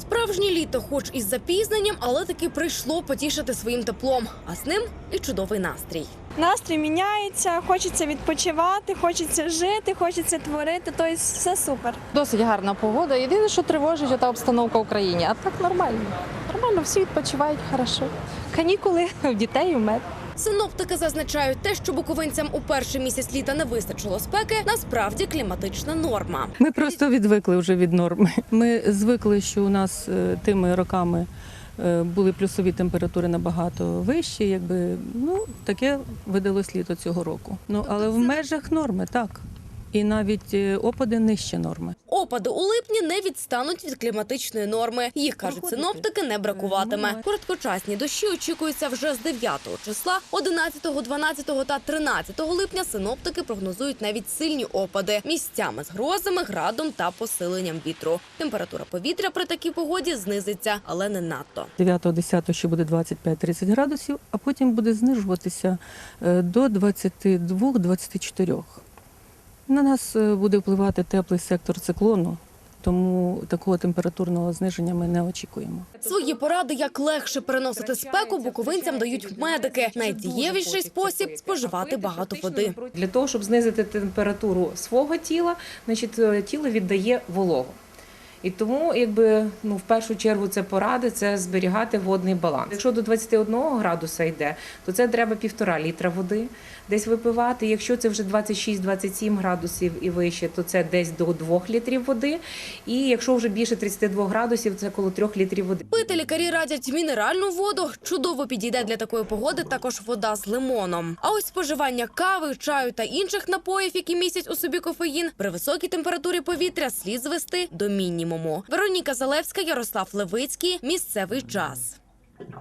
Справжнє літо, хоч із запізненням, але таки прийшло потішити своїм теплом, а з ним і чудовий настрій. Настрій міняється, хочеться відпочивати, хочеться жити, хочеться творити. Тобто все супер. Досить гарна погода. Єдине, що тривожить, та обстановка в Україні. А так нормально. Нормально, всі відпочивають хорошо. Канікули в дітей, у мене. Синоптики зазначають, те, що буковинцям у перший місяць літа не вистачило спеки, насправді кліматична норма. Ми просто відвикли вже від норми. Ми звикли, що у нас е, тими роками е, були плюсові температури набагато вищі. Якби ну таке видалось літо цього року. Ну але в межах норми, так. І навіть е, опади нижче норми. Опади у липні не відстануть від кліматичної норми. Їх кажуть синоптики, не бракуватиме. Короткочасні дощі очікуються вже з 9 числа, 11, 12 та 13 липня. Синоптики прогнозують навіть сильні опади місцями з грозами, градом та посиленням вітру. Температура повітря при такій погоді знизиться, але не надто. 9-10 ще буде 25-30 градусів, а потім буде знижуватися е, до 22-24. На нас е, буде впливати теплий сектор циклону, тому такого температурного зниження ми не очікуємо. Свої поради, як легше переносити спеку, буковинцям дають медики. Найдієвіший спосіб споживати багато води. Для того, щоб знизити температуру свого тіла, значить е, тіло віддає вологу. І тому, якби ну в першу чергу, це поради це зберігати водний баланс. Якщо до 21 градуса йде, то це треба півтора літра води десь випивати. Якщо це вже 26-27 градусів і вище, то це десь до 2 літрів води. І якщо вже більше 32 градусів, це коло 3 літрів води. Пити лікарі радять мінеральну воду. Чудово підійде для такої погоди також вода з лимоном. А ось споживання кави, чаю та інших напоїв, які містять у собі кофеїн, при високій температурі повітря слід звести до мінімуму. Вероніка Залевська, Ярослав Левицький. Місцевий час.